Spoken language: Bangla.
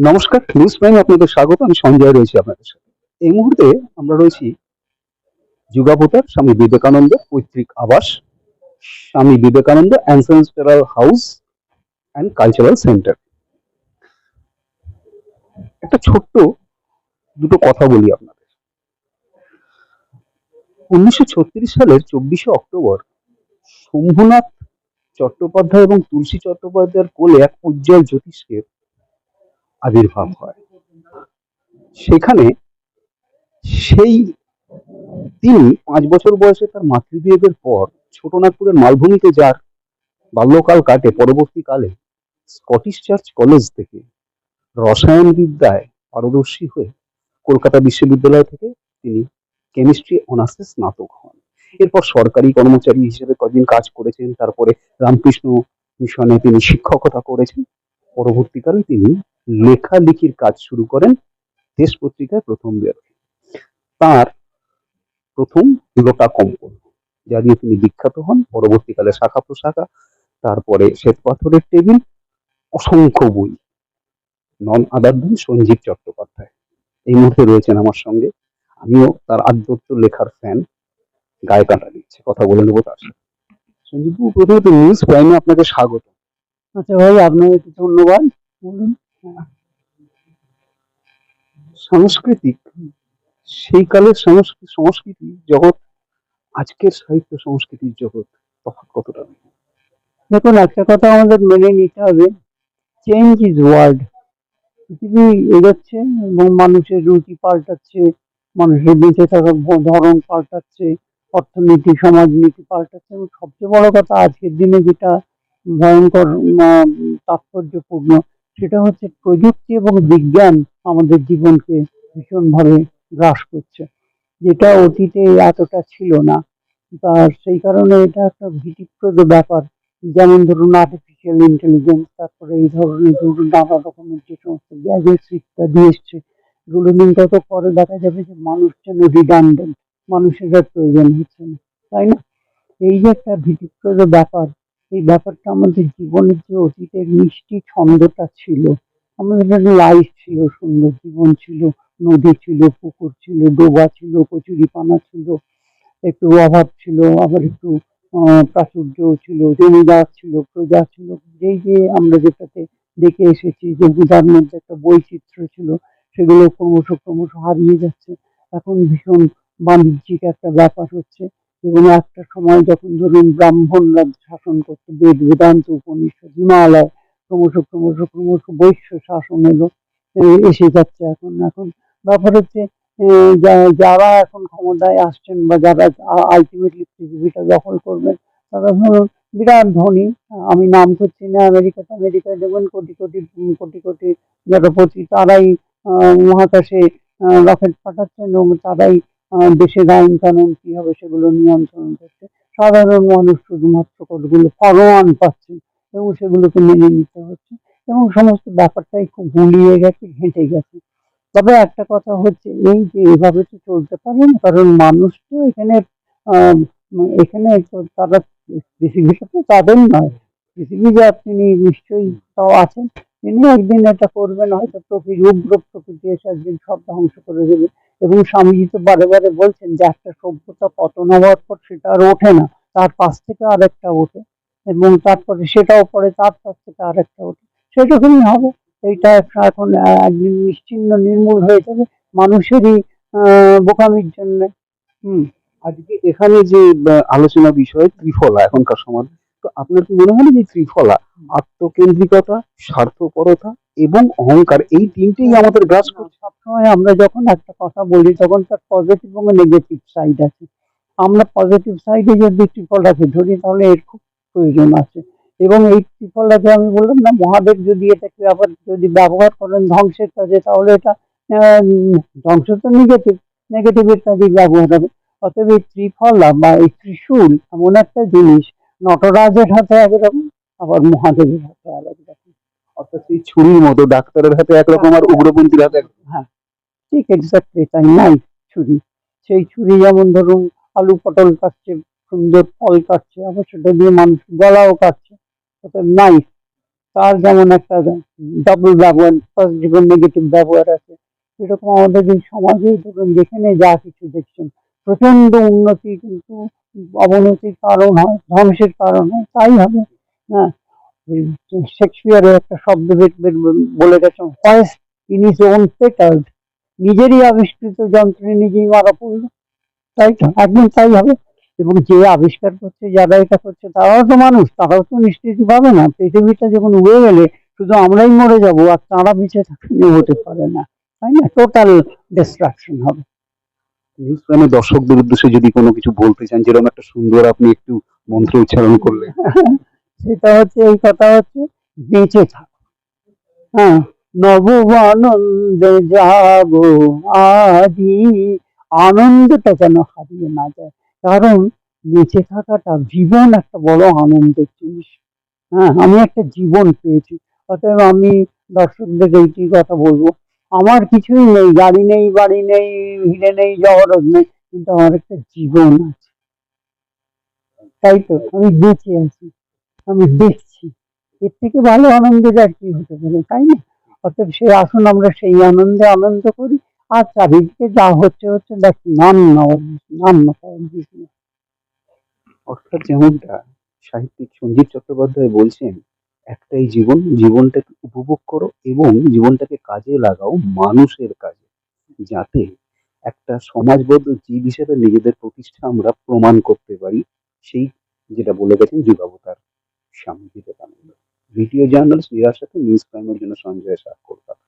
নমস্কার নিউজ প্রাইম আপনাদের স্বাগত। আমি সঞ্জয় রয়েছি আপনাদের সাথে। এই মুহূর্তে আমরা রয়েছি যুগাবতার স্বামী বিবেকানন্দ পৈতৃক আবাস, Swami Vivekananda ancestral house and cultural centre. একটা ছোট্ট দুটো কথা বলি আপনাদের। উনিশশো ছত্রিশ সালের চব্বিশে অক্টোবর শম্ভুনাথ চট্টোপাধ্যায় এবং তুলসী চট্টোপাধ্যায়ের কোলে এক উজ্জ্বল জ্যোতিষের আবির্ভাব হয়। সেখানে সেই তিনি পাঁচ বছর বয়সে তার মাতৃবিয়োগের পর ছোটনাগপুরের মালভূমিতে যার বাল্যকাল কাটে, পরবর্তীকালে স্কটিশ চার্চ কলেজ থেকে রসায়ন বিদ্যায় পারদর্শী হয়ে কলকাতা বিশ্ববিদ্যালয় থেকে তিনি কেমিস্ট্রি, অনার্সে স্নাতক হন। এরপর সরকারি কর্মচারী হিসেবে কদিন কাজ করেছেন, তারপরে রামকৃষ্ণ মিশনে তিনি শিক্ষকতা করেছেন, পরবর্তীকালে তিনি লেখালেখির কাজ শুরু করেন দেশ পত্রিকায় প্রথম বের হয়। তার প্রথম লোটা কম্পন, যা দিয়ে তিনি বিখ্যাত হন। পরবর্তীকালে শাখা প্রশাখা, তারপরে শ্বেত পাথরের টেবিল, অসংখ্য বই। নন আদার দেন সঞ্জীব চট্টোপাধ্যায়। এই মুহূর্তে রয়েছেন আমার সঙ্গে। আমিও তার আদ্যত্ব লেখার ফ্যান গায়ে কাটা দিচ্ছে কথা বলে নেব তার সাথে। সঞ্জীববাবু, প্রথমত নিউজ প্রাইমে আপনাকে স্বাগত। আচ্ছা ভাই, আপনাকে ধন্যবাদ। বলুন। সাংস্কৃতিক সেই কালের সংস্কৃতি সংস্কৃতি জগৎ, আজকের সাহিত্য সংস্কৃতির জগৎ, তফাৎ কতটা? দেখুন, একটা কথা আমাদের মেনে নিতে হবে চেঞ্জ ইজ ওয়ার্ল্ড পৃথিবী এগোচ্ছে এবং মানুষের রুচি পাল্টাচ্ছে, মানুষের বেঁচে থাকার ধরন পাল্টাচ্ছে, অর্থনীতি, সমাজনীতি পাল্টাচ্ছে। এবং সবচেয়ে বড় কথা, আজকের দিনে যেটা ভয়ঙ্কর তাৎপর্যপূর্ণ সেটা হচ্ছে প্রযুক্তি এবং বিজ্ঞান আমাদের জীবনকে ভীষণভাবে গ্রাস করছে। যেটা অতীতে এতটা ছিল না। তার সেই কারণে এটা একটা ভীতিপ্রদ ব্যাপার। যেমন ধরুন আর্টিফিশিয়াল ইন্টেলিজেন্স তারপরে এই ধরনের ধরুন নানা রকমের যে সমস্ত গ্যাজেটস ইত্যাদি এসছে, এগুলো দিন তত পরে দেখা যাবে যে মানুষ যেন রিডান্ডেন্ট মানুষের প্রয়োজন হচ্ছে না, তাই না? এই যে একটা ভীতিপ্রদ ব্যাপার এই ব্যাপারটা আমাদের জীবনের যে অতীতের মিষ্টি ছন্দটা ছিল, আমাদের লাইফ ছিল সুন্দর, জীবন ছিল, নদী ছিল, পুকুর ছিল, ডোবা ছিল, কচুরিপানা ছিল, একটু অভাব ছিল, আবার একটু প্রাচুর্য ছিল, জমিদার ছিল, প্রজা ছিল, যেই যে আমরা যেটাতে দেখে এসেছি যে বুধার মধ্যে একটা বৈচিত্র্য ছিল, সেগুলো ক্রমশ ক্রমশ হারিয়ে যাচ্ছে। এখন ভীষণ বাণিজ্যিক একটা ব্যাপার হচ্ছে। এবং একটা সময় যখন ধরুন ব্রাহ্মণরা শাসন করতো, বেদ, বেদান্ত, উপনিষদ, হিমালয়, ক্রমশ ক্রমশ ক্রমশ বৈশ্য শাসন এলো এসে যাচ্ছে এখন এখন ব্যাপার হচ্ছে যারা এখন ক্ষমতায় আসছেন বা যারা আলটিমেটলি পৃথিবীটা দখল করবেন, তারা ধরুন বিরাট ধনী, আমি নাম করছি না আমেরিকাতে, আমেরিকায় দেখবেন কোটি কোটি কোটি কোটি যারা প্রতি তারাই মহাকাশে রকেট পাঠাচ্ছেন এবং তারাই দেশের আইন কানুন কি হবে সেগুলো নিয়ন্ত্রণ করছে সাধারণ মানুষ শুধুমাত্র কতগুলো ফরমান পাচ্ছেন এবং সেগুলোকে মেনে নিতে হচ্ছে এবং সমস্ত ব্যাপারটাই খুব গুলিয়ে গেছে, ঘেঁটে গেছে। তবে একটা কথা হচ্ছে, এই যে এভাবে তো চলতে পারে না, কারণ মানুষ তো এখানে এখানে তারা পৃথিবীটা তো তাদের নয়। পৃথিবী যে তিনি নিশ্চয়ই তাও আছেন। তিনি একদিন এটা করবেন হয়তো প্রকৃতি উগ্র প্রকৃতি এসে একদিন সব ধ্বংস করে দেবে। এবং স্বামীজি তো বারে বারে বলছেন যে একটা সভ্যতা পতন হওয়ার পর সেটা আর ওঠে না, তার পাশ থেকে আরেকটা ওঠে এবং তারপরে সেটাও পরে তার পাশ থেকে আরেকটা ওঠে। সেরকমই হবে। এইটা এখন একদিন নিশ্চিহ্ন নির্মূল হয়ে যাবে মানুষেরই বোকামির জন্য। হুম। আজকে এখানে যে আলোচনা বিষয়, ত্রিফলা এখনকার সমাজ। তো আপনার কি মনে হয় যে ত্রিফলা আত্মকেন্দ্রিকতা স্বার্থপরতা এবং অহংকার এই তিনটেই আমাদের গ্রাস করছে? সবসময় আমরা যখন একটা কথা বলি তখন তার পজিটিভ এবং নেগেটিভ সাইড আছে। আমরা পজিটিভ সাইডে যদি ত্রিফলাকে ধরি তাহলে এর খুব প্রয়োজন আছে। এবং এই ত্রিফলাকে আমি বললাম না মহাদেব যদি এটাকে আবার যদি ব্যবহার করেন ধ্বংসের কাজে তাহলে এটা ধ্বংস তো নেগেটিভ নেগেটিভের কাজেই ব্যবহার হবে। অতএব এই ত্রিফলা বা এই ত্রিশূল এমন একটা জিনিস নটরাজের হাতে একরকম আবার মহাদেবের হাতে আরেক রকম। অর্থাৎ সেই ছুরির মতো ডাক্তারের হাতে একরকম আর উগ্রপন্থীর হাতে হ্যাঁ ঠিক এক্স্যাক্টলি তাই নাই ছুরি। সেই ছুরি যেমন ধরুন আলু পটল কাটছে সুন্দর ফল কাটছে আবার সেটা দিয়ে মানুষ গলাও কাটছে অর্থাৎ নাইফ তার যেমন একটা ডাবল ব্যবহার পজিটিভ নেগেটিভ ব্যবহার আছে এরকম আমাদের এই সমাজে ধরুন যেখানে যা কিছু দেখছেন প্রচণ্ড উন্নতি কিন্তু অবনতির কারণ হয়, ধ্বংসের কারণ হয়, তাই হবে। হ্যাঁ শেক্সপিয়ারের একটা শব্দ বলে গেছেন hoist in his own petard নিজেরই আবিষ্কৃত যন্ত্রে নিজেই মারা পড়ল। তাই তো একদিন তাই হবে। এবং যে আবিষ্কার করছে, যারা এটা করছে, তারাও তো মানুষ, তারাও তো নিশ্চিতি পাবে না। পৃথিবীটা যখন উড়ে গেলে, শুধু আমরাই মরে যাব, আর তারা বেঁচে থাকলে হতে পারে না। তাই না? টোটাল ডিস্ট্রাকশন হবে। নিউজ দর্শকদের উদ্দেশ্যে যদি কোনো কিছু বলতে চান, যেরকম একটা সুন্দর আপনি একটু মন্ত্র উচ্চারণ করলেন। সেটা হচ্ছে, এই কথা হচ্ছে, বেঁচে থাকো। হ্যাঁ নব আনন্দে যাব আজি আনন্দটা যেন হারিয়ে না যায়। কারণ বেঁচে থাকাটা জীবন একটা বড় আনন্দের জিনিস। হ্যাঁ আমি একটা জীবন পেয়েছি। অতএব আমি দর্শকদের এইটি কথা বলব। আমার কিছুই নেই, গাড়ি নেই, বাড়ি নেই, হিরে নেই জগরত নেই, কিন্তু আমার একটা জীবন আছে। তাই তো, আমি বেঁচে আছি, আমি দেখছি। এর থেকে ভালো আনন্দের আর কি হতে পারে, তাই না? অতএব সে আসুন, আমরা সেই আনন্দে আনন্দ করি। আর চারিদিকে যা হচ্ছে হচ্ছে, দেখ নান নান অর্থাৎ যেমনটা সাহিত্যিক সঞ্জীব চট্টোপাধ্যায় বলছেন একটাই জীবন, জীবনটাকে উপভোগ করো এবং জীবনটাকে কাজে লাগাও মানুষের কাজে, যাতে একটা সমাজবদ্ধ জীব হিসেবে নিজেদের প্রতিষ্ঠা আমরা প্রমাণ করতে পারি, সেই যেটা বলে গেছেন যুগাবতার স্বামী বিবেকানন্দ। ভিডিও জার্নালিস্ট নিরার সাথে নিউজ প্রাইমের জন্য সঞ্জয় শাহ কলকাতা।